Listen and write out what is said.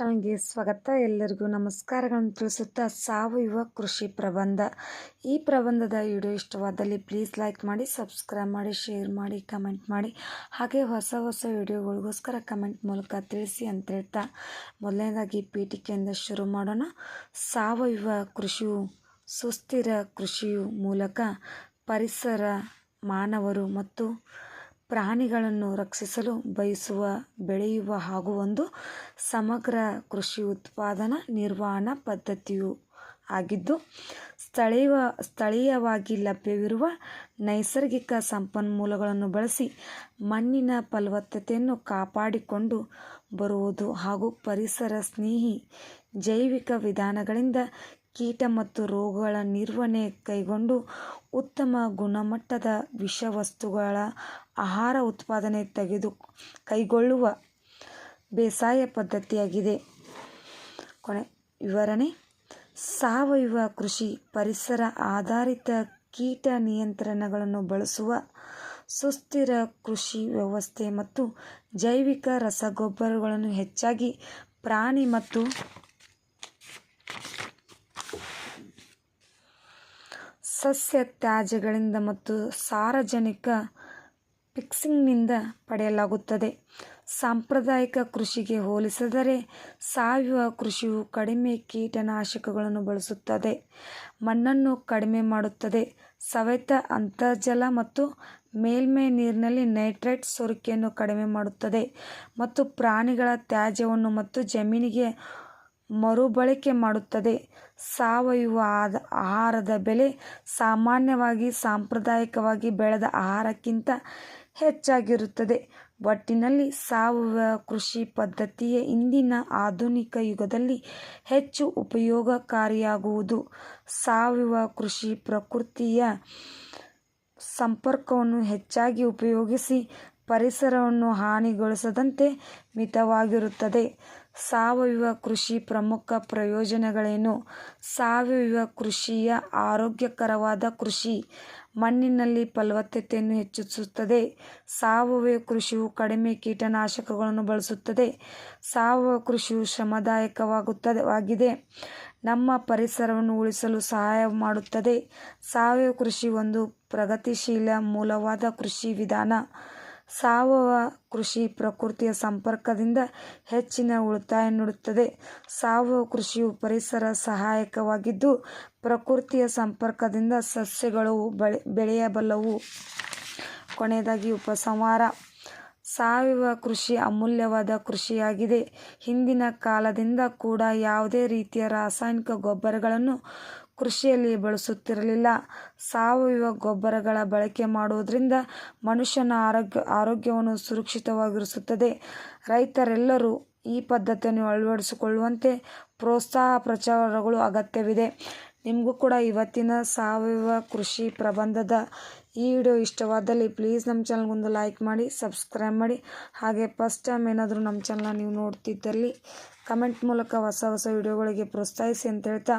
ಚಾನಲ್ಗೆ ಸ್ವಾಗತ. ಎಲ್ಲರಿಗೂ ನಮಸ್ಕಾರಗಳನ್ನು ತಿಳಿಸುತ್ತಾ ಸಾವಯವ ಕೃಷಿ ಪ್ರಬಂಧ. ಈ ಪ್ರಬಂಧದ ವಿಡಿಯೋ ಇಷ್ಟವಾದಲ್ಲಿ ಪ್ಲೀಸ್ ಲೈಕ್ ಮಾಡಿ ಸಬ್ಸ್ಕ್ರೈಬ್ ಮಾಡಿ ಶೇರ್ ಮಾಡಿ ಕಮೆಂಟ್ ಮಾಡಿ. ಹಾಗೆ ಹೊಸ ಹೊಸ ವಿಡಿಯೋಗಳಿಗೋಸ್ಕರ ಕಮೆಂಟ್ ಮೂಲಕ ತಿಳಿಸಿ ಅಂತ ಹೇಳ್ತಾ ಮೊದಲನೇದಾಗಿ ಪೀಠಿಕೆಯಿಂದ ಶುರು ಮಾಡೋಣ. ಸಾವಯವ ಕೃಷಿಯು ಸುಸ್ಥಿರ ಕೃಷಿಯು ಮೂಲಕ ಪರಿಸರ, ಮಾನವರು ಮತ್ತು ಪ್ರಾಣಿಗಳನ್ನು ರಕ್ಷಿಸಲು ಬಯಸುವ, ಬೆಳೆಯುವ ಹಾಗೂ ಒಂದು ಸಮಗ್ರ ಕೃಷಿ ಉತ್ಪಾದನಾ ನಿರ್ವಹಣಾ ಪದ್ಧತಿಯು ಆಗಿದ್ದು ಸ್ಥಳೀಯ ಸ್ಥಳೀಯವಾಗಿ ಲಭ್ಯವಿರುವ ನೈಸರ್ಗಿಕ ಸಂಪನ್ಮೂಲಗಳನ್ನು ಬಳಸಿ ಮಣ್ಣಿನ ಫಲವತ್ತತೆಯನ್ನು ಕಾಪಾಡಿಕೊಂಡು ಬರುವುದು ಹಾಗೂ ಪರಿಸರ ಸ್ನೇಹಿ ಜೈವಿಕ ವಿಧಾನಗಳಿಂದ ಕೀಟ ಮತ್ತು ರೋಗಗಳ ನಿರ್ವಹಣೆ ಕೈಗೊಂಡು ಉತ್ತಮ ಗುಣಮಟ್ಟದ ವಿಷವಸ್ತುಗಳ ಆಹಾರ ಉತ್ಪಾದನೆ ತೆಗೆದು ಕೈಗೊಳ್ಳುವ ಬೇಸಾಯ ಪದ್ಧತಿಯಾಗಿದೆ. ಕೊನೆ ವಿವರಣೆ. ಸಾವಯವ ಕೃಷಿ ಪರಿಸರ ಆಧಾರಿತ ಕೀಟ ನಿಯಂತ್ರಣಗಳನ್ನು ಬಳಸುವ ಸುಸ್ಥಿರ ಕೃಷಿ ವ್ಯವಸ್ಥೆ ಮತ್ತು ಜೈವಿಕ ರಸಗೊಬ್ಬರಗಳನ್ನು ಹೆಚ್ಚಾಗಿ ಪ್ರಾಣಿ ಮತ್ತು ಸಸ್ಯ ತ್ಯಾಜ್ಯಗಳಿಂದ ಮತ್ತು ಸಾರ್ವಜನಿಕ ಫಿಕ್ಸಿಂಗ್ನಿಂದ ಪಡೆಯಲಾಗುತ್ತದೆ. ಸಾಂಪ್ರದಾಯಿಕ ಕೃಷಿಗೆ ಹೋಲಿಸಿದರೆ ಸಾವಯವ ಕೃಷಿಯು ಕಡಿಮೆ ಕೀಟನಾಶಕಗಳನ್ನು ಬಳಸುತ್ತದೆ. ಮಣ್ಣನ್ನು ಕಡಿಮೆ ಮಾಡುತ್ತದೆ. ಸವೆತ ಅಂತರ್ಜಲ ಮತ್ತು ಮೇಲ್ಮೈ ನೀರಿನಲ್ಲಿ ನೈಟ್ರೇಟ್ ಸೋರಿಕೆಯನ್ನು ಕಡಿಮೆ ಮಾಡುತ್ತದೆ ಮತ್ತು ಪ್ರಾಣಿಗಳ ತ್ಯಾಜ್ಯವನ್ನು ಮತ್ತು ಜಮೀನಿಗೆ ಮರುಬಳಕೆ ಮಾಡುತ್ತದೆ. ಸಾವಯವ ಆಹಾರದ ಬೆಲೆ ಸಾಮಾನ್ಯವಾಗಿ ಸಾಂಪ್ರದಾಯಿಕವಾಗಿ ಬೆಳೆದ ಆಹಾರಕ್ಕಿಂತ ಹೆಚ್ಚಾಗಿರುತ್ತದೆ. ಒಟ್ಟಿನಲ್ಲಿ ಸಾವಯವ ಕೃಷಿ ಪದ್ಧತಿಯ ಇಂದಿನ ಆಧುನಿಕ ಯುಗದಲ್ಲಿ ಹೆಚ್ಚು ಉಪಯೋಗಕಾರಿಯಾಗುವುದು. ಸಾವಯವ ಕೃಷಿ ಪ್ರಕೃತಿಯ ಸಂಪರ್ಕವನ್ನು ಹೆಚ್ಚಾಗಿ ಉಪಯೋಗಿಸಿ ಪರಿಸರವನ್ನು ಹಾನಿಗೊಳಿಸದಂತೆ ಮಿತವಾಗಿರುತ್ತದೆ. ಸಾವಯವ ಕೃಷಿ ಪ್ರಮುಖ ಪ್ರಯೋಜನಗಳೇನು? ಸಾವಯವ ಕೃಷಿಯ ಆರೋಗ್ಯಕರವಾದ ಕೃಷಿ ಮಣ್ಣಿನಲ್ಲಿ ಫಲವತ್ತತೆಯನ್ನು ಹೆಚ್ಚಿಸುತ್ತದೆ. ಸಾವಯವ ಕೃಷಿಯು ಕಡಿಮೆ ಕೀಟನಾಶಕಗಳನ್ನು ಬಳಸುತ್ತದೆ. ಸಾವಯವ ಕೃಷಿಯು ಶ್ರಮದಾಯಕವಾಗುತ್ತದೆ ನಮ್ಮ ಪರಿಸರವನ್ನು ಉಳಿಸಲು ಸಹಾಯ ಮಾಡುತ್ತದೆ. ಸಾವಯವ ಕೃಷಿ ಒಂದು ಪ್ರಗತಿಶೀಲ ಮೂಲವಾದ ಕೃಷಿ ವಿಧಾನ. ಸಾವಯವ ಕೃಷಿ ಪ್ರಕೃತಿಯ ಸಂಪರ್ಕದಿಂದ ಹೆಚ್ಚಿನ ಉಳಿತಾಯ ನೀಡುತ್ತದೆ. ಸಾವಯವ ಕೃಷಿಯು ಪರಿಸರ ಸಹಾಯಕವಾಗಿದ್ದು, ಪ್ರಕೃತಿಯ ಸಂಪರ್ಕದಿಂದ ಸಸ್ಯಗಳು ಬೆಳೆಯಬಲ್ಲವು ಕೊನೆಯದಾಗಿ ಉಪಸಂಹಾರ. ಸಾವಯವ ಕೃಷಿ ಅಮೂಲ್ಯವಾದ ಕೃಷಿಯಾಗಿದೆ. ಹಿಂದಿನ ಕಾಲದಿಂದ ಕೂಡ ಯಾವುದೇ ರೀತಿಯ ರಾಸಾಯನಿಕ ಗೊಬ್ಬರಗಳನ್ನು ಕೃಷಿಯಲ್ಲಿ ಬಳಸುತ್ತಿರಲಿಲ್ಲ. ಸಾವಯವ ಗೊಬ್ಬರಗಳ ಬಳಕೆ ಮಾಡುವುದರಿಂದ ಮನುಷ್ಯನ ಆರೋಗ್ಯ, ಆರೋಗ್ಯವನ್ನು ಸುರಕ್ಷಿತವಾಗಿರಿಸುತ್ತದೆ. ರೈತರೆಲ್ಲರೂ ಈ ಪದ್ಧತಿಯನ್ನು ಅಳವಡಿಸಿಕೊಳ್ಳುವಂತೆ ಪ್ರೋತ್ಸಾಹ ಪ್ರಚಾರಗಳು ಅಗತ್ಯವಿದೆ. ನಿಮಗೂ ಕೂಡ ಇವತ್ತಿನ ಸಾವಯವ ಕೃಷಿ ಪ್ರಬಂಧದ ಈ ವಿಡಿಯೋ ಇಷ್ಟವಾದಲ್ಲಿ ಪ್ಲೀಸ್ ನಮ್ಮ ಚಾನಲ್ಗೊಂದು ಲೈಕ್ ಮಾಡಿ, ಸಬ್ಸ್ಕ್ರೈಬ್ ಮಾಡಿ. ಹಾಗೆ ಫಸ್ಟ್ ಟೈಮ್ ಏನಾದರೂ ನಮ್ಮ ಚಾನಲ್ನ ನೀವು ನೋಡ್ತಿದ್ದಲ್ಲಿ ಕಮೆಂಟ್ ಮೂಲಕ ಹೊಸ ಹೊಸ ವಿಡಿಯೋಗಳಿಗೆ ಪ್ರೋತ್ಸಾಹಿಸಿ ಅಂತ ಹೇಳ್ತಾ